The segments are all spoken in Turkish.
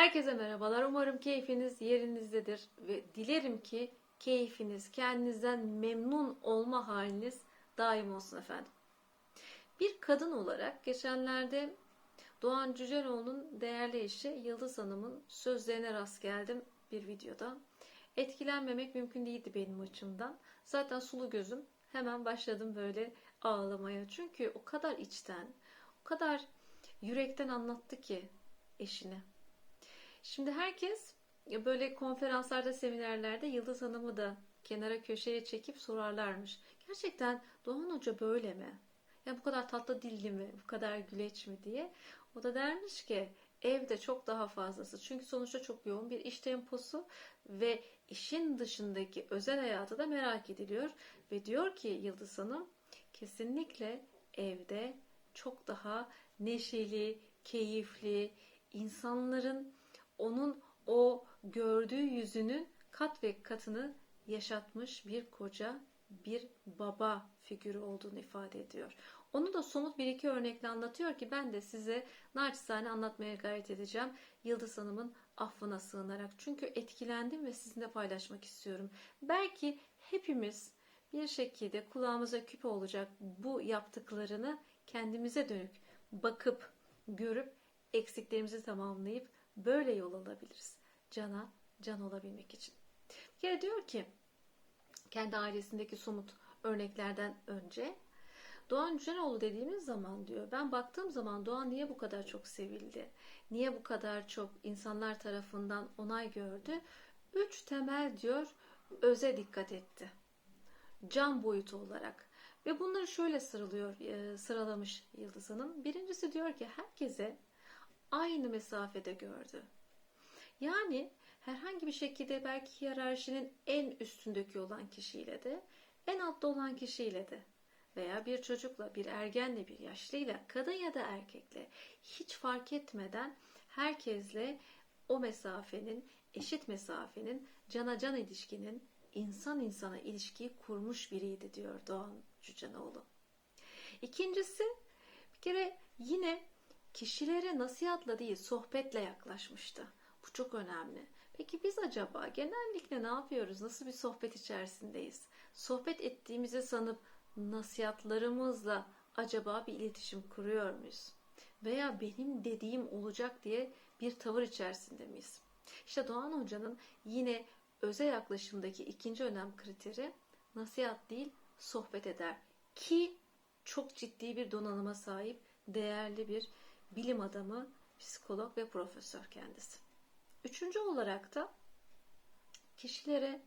Herkese merhabalar. Umarım keyfiniz yerinizdedir ve dilerim ki keyfiniz, kendinizden memnun olma haliniz daim olsun efendim. Bir kadın olarak geçenlerde Doğan Cüceloğlu'nun değerli eşi Yıldız Hanım'ın sözlerine rast geldim bir videoda. Etkilenmemek mümkün değildi benim açımdan. Zaten sulu gözüm hemen başladım böyle ağlamaya. Çünkü o kadar içten, o kadar yürekten anlattı ki eşine. Şimdi herkes böyle konferanslarda, seminerlerde Yıldız Hanım'ı da kenara köşeye çekip sorarlarmış. Gerçekten Doğan Hoca böyle mi? Ya bu kadar tatlı dilli mi? Bu kadar güleç mi diye. O da dermiş ki evde çok daha fazlası. Çünkü sonuçta çok yoğun bir iş temposu ve işin dışındaki özel hayatı da merak ediliyor. Ve diyor ki Yıldız Hanım kesinlikle evde çok daha neşeli, keyifli, insanların onun o gördüğü yüzünün kat ve katını yaşatmış bir koca, bir baba figürü olduğunu ifade ediyor. Onu da somut bir iki örnekle anlatıyor ki ben de size naçizane anlatmaya gayret edeceğim. Yıldız Hanım'ın affına sığınarak. Çünkü etkilendim ve sizinle paylaşmak istiyorum. Belki hepimiz bir şekilde kulağımıza küpe olacak bu yaptıklarını kendimize dönük bakıp, görüp, eksiklerimizi tamamlayıp böyle yol alabiliriz. Cana can olabilmek için. Bir kere diyor ki kendi ailesindeki somut örneklerden önce Doğan Cücenoğlu dediğimiz zaman diyor ben baktığım zaman Doğan niye bu kadar çok sevildi? Niye bu kadar çok insanlar tarafından onay gördü? Üç temel diyor öze dikkat etti. Can boyutu olarak. Ve bunları şöyle sıralıyor, e, sıralamış Yıldız Hanım. Birincisi diyor ki herkese aynı mesafede gördü. Yani herhangi bir şekilde belki hiyerarşinin en üstündeki olan kişiyle de en altta olan kişiyle de veya bir çocukla, bir ergenle, bir yaşlıyla, kadın ya da erkekle hiç fark etmeden herkesle o mesafenin, eşit mesafenin, cana can ilişkinin, insan insana ilişkiyi kurmuş biriydi diyor Doğan Cücenoğlu. İkincisi bir kere yine kişilere nasihatla değil sohbetle yaklaşmıştı. Bu çok önemli. Peki biz acaba genellikle ne yapıyoruz? Nasıl bir sohbet içerisindeyiz? Sohbet ettiğimizi sanıp nasihatlarımızla acaba bir iletişim kuruyor muyuz? Veya benim dediğim olacak diye bir tavır içerisinde miyiz? İşte Doğan Hoca'nın yine öze yaklaşımdaki ikinci önem kriteri nasihat değil sohbet eder. Ki çok ciddi bir donanıma sahip değerli bir bilim adamı, psikolog ve profesör kendisi. Üçüncü olarak da kişilere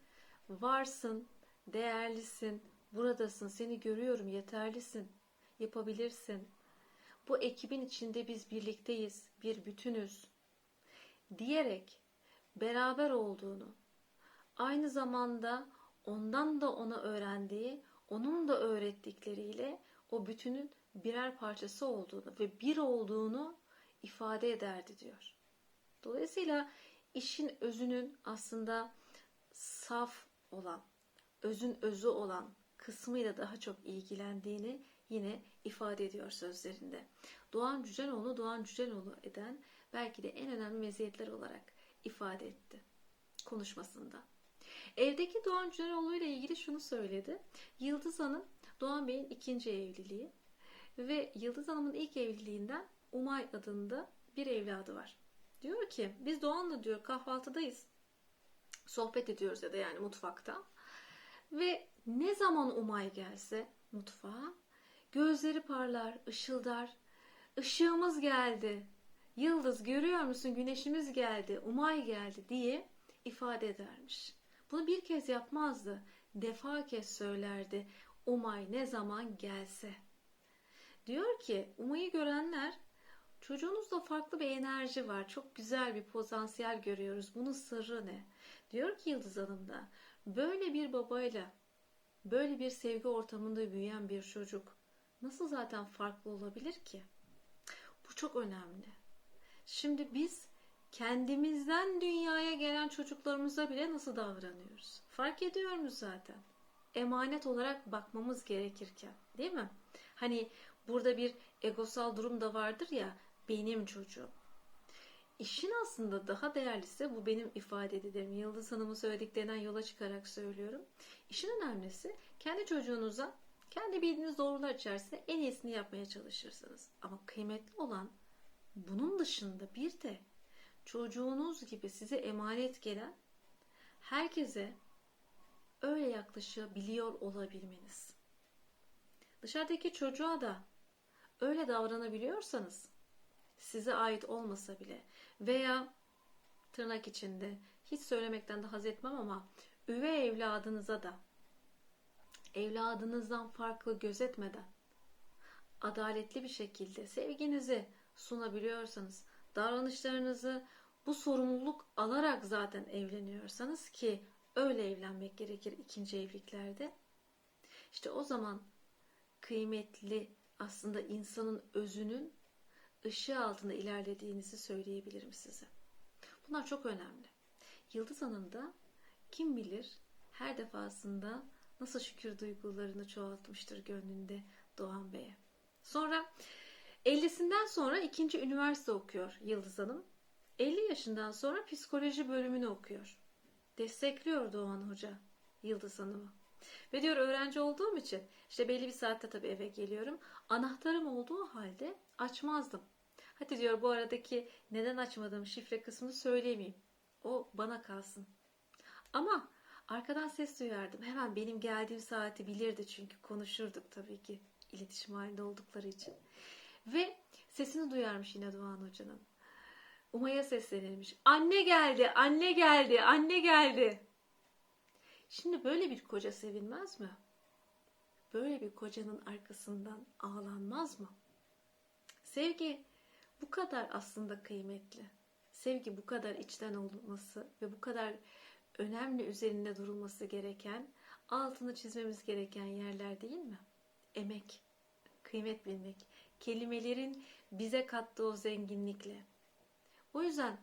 varsın, değerlisin, buradasın, seni görüyorum, yeterlisin, yapabilirsin. Bu ekibin içinde biz birlikteyiz, bir bütünüz diyerek beraber olduğunu, aynı zamanda ondan da ona öğrendiği, onun da öğrettikleriyle o bütünün birer parçası olduğunu ve bir olduğunu ifade ederdi diyor. Dolayısıyla işin özünün aslında saf olan, özün özü olan kısmıyla daha çok ilgilendiğini yine ifade ediyor sözlerinde. Doğan Cüceloğlu Doğan Cüceloğlu eden belki de en önemli meziyetler olarak ifade etti konuşmasında. Evdeki Doğan Cüceloğlu ile ilgili şunu söyledi. Yıldız Hanım Doğan Bey'in ikinci evliliği ve Yıldız Hanım'ın ilk evliliğinden Umay adında bir evladı var. Diyor ki biz Doğan'la diyor kahvaltıdayız. Sohbet ediyoruz ya da yani mutfakta. Ve ne zaman Umay gelse mutfağa gözleri parlar, ışıldar. Işığımız geldi. Yıldız görüyor musun? Güneşimiz geldi. Umay geldi diye ifade edermiş. Bunu bir kez yapmazdı. Defa kez söylerdi. Umay ne zaman gelse. Diyor ki Umay'ı görenler çocuğunuzda farklı bir enerji var. Çok güzel bir potansiyel görüyoruz. Bunun sırrı ne? Diyor ki Yıldız Hanım da böyle bir babayla böyle bir sevgi ortamında büyüyen bir çocuk nasıl zaten farklı olabilir ki? Bu çok önemli. Şimdi biz kendimizden dünyaya gelen çocuklarımıza bile nasıl davranıyoruz? Fark ediyor muyuz zaten? Emanet olarak bakmamız gerekirken, değil mi? Hani burada bir egosal durum da vardır ya, benim çocuğum. işin aslında daha değerlisi bu benim ifade ederim. Yıldız Hanım'ın söylediklerinden yola çıkarak söylüyorum. İşin önemlisi kendi çocuğunuza kendi bildiğiniz doğrular içerisinde en iyisini yapmaya çalışırsınız. Ama kıymetli olan bunun dışında bir de çocuğunuz gibi size emanet gelen herkese öyle yaklaşabiliyor olabilmeniz. Dışarıdaki çocuğa da öyle davranabiliyorsanız size ait olmasa bile veya tırnak içinde hiç söylemekten de haz etmem ama üvey evladınıza da evladınızdan farklı gözetmeden adaletli bir şekilde sevginizi sunabiliyorsanız davranışlarınızı bu sorumluluk alarak zaten evleniyorsanız ki öyle evlenmek gerekir ikinci evliliklerde. İşte o zaman kıymetli aslında insanın özünün ışığı altında ilerlediğinizi söyleyebilirim size. Bunlar çok önemli. Yıldız Hanım da kim bilir her defasında nasıl şükür duygularını çoğaltmıştır gönlünde Doğan Bey'e. Sonra 50'sinden sonra ikinci üniversite okuyor Yıldız Hanım. 50 yaşından sonra psikoloji bölümünü okuyor. Destekliyor Doğan Hoca Yıldız Hanım'ı. Ve diyor öğrenci olduğum için işte belli bir saatte tabii eve geliyorum. Anahtarım olduğu halde açmazdım. Hadi diyor bu aradaki neden açmadığım şifre kısmını söyleyemeyeyim. O bana kalsın. Ama arkadan ses duyardım. Hemen benim geldiğim saati bilirdi çünkü konuşurduk tabii ki iletişim halinde oldukları için. Ve sesini duyarmış yine Doğan Hoca'nın. Umay'a seslenilmiş. Anne geldi, anne geldi, anne geldi. Şimdi böyle bir koca sevinmez mi? Böyle bir kocanın arkasından ağlanmaz mı? Sevgi bu kadar aslında kıymetli. Sevgi bu kadar içten olması ve bu kadar önemli üzerinde durulması gereken, altını çizmemiz gereken yerler değil mi? Emek, kıymet bilmek, kelimelerin bize kattığı o zenginlikle. O yüzden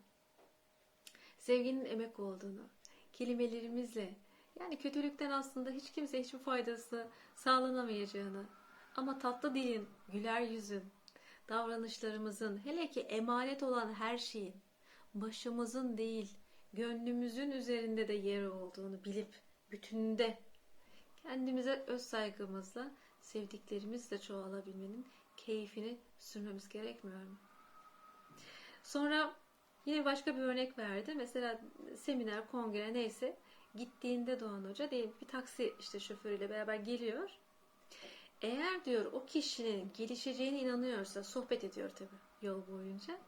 sevginin emek olduğunu, kelimelerimizle, yani kötülükten aslında hiç kimse hiçbir faydası sağlanamayacağını ama tatlı dilin, güler yüzün, davranışlarımızın, hele ki emanet olan her şeyin başımızın değil, gönlümüzün üzerinde de yeri olduğunu bilip bütünde kendimize öz saygımızla sevdiklerimizle çoğalabilmenin keyfini sürmemiz gerekmiyor mu? Sonra yine başka bir örnek verdi. Mesela seminer, kongre neyse gittiğinde Doğan Hoca diyelim bir taksi işte şoförüyle beraber geliyor. Eğer diyor o kişinin gelişeceğine inanıyorsa sohbet ediyor tabi yol boyunca.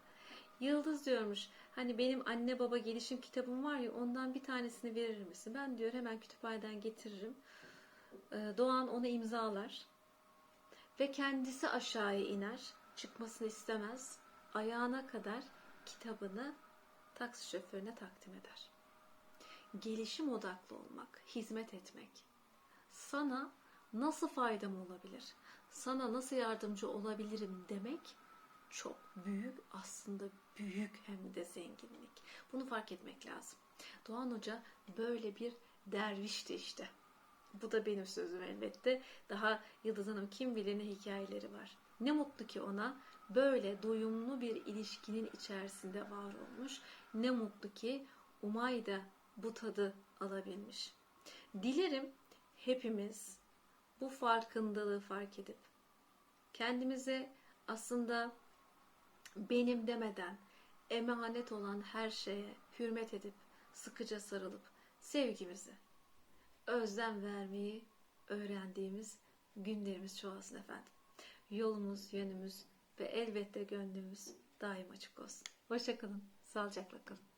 Yıldız diyormuş hani benim anne baba gelişim kitabım var ya ondan bir tanesini verir misin? Ben diyor hemen kütüphaneden getiririm. Ee, Doğan onu imzalar. Ve kendisi aşağıya iner. Çıkmasını istemez. Ayağına kadar kitabını taksi şoförüne takdim eder. Gelişim odaklı olmak, hizmet etmek. Sana nasıl faydam olabilir? Sana nasıl yardımcı olabilirim demek çok büyük aslında büyük hem de zenginlik. Bunu fark etmek lazım. Doğan Hoca böyle bir dervişti işte. Bu da benim sözüm elbette. Daha Yıldız Hanım kim bilir ne hikayeleri var. Ne mutlu ki ona böyle doyumlu bir ilişkinin içerisinde var olmuş. Ne mutlu ki Umay da bu tadı alabilmiş. Dilerim hepimiz bu farkındalığı fark edip kendimize aslında benim demeden emanet olan her şeye hürmet edip sıkıca sarılıp sevgimizi özlem vermeyi öğrendiğimiz günlerimiz çoğalsın efendim. Yolumuz, yönümüz ve elbette gönlümüz daim açık olsun. Hoşçakalın, sağlıcakla kalın.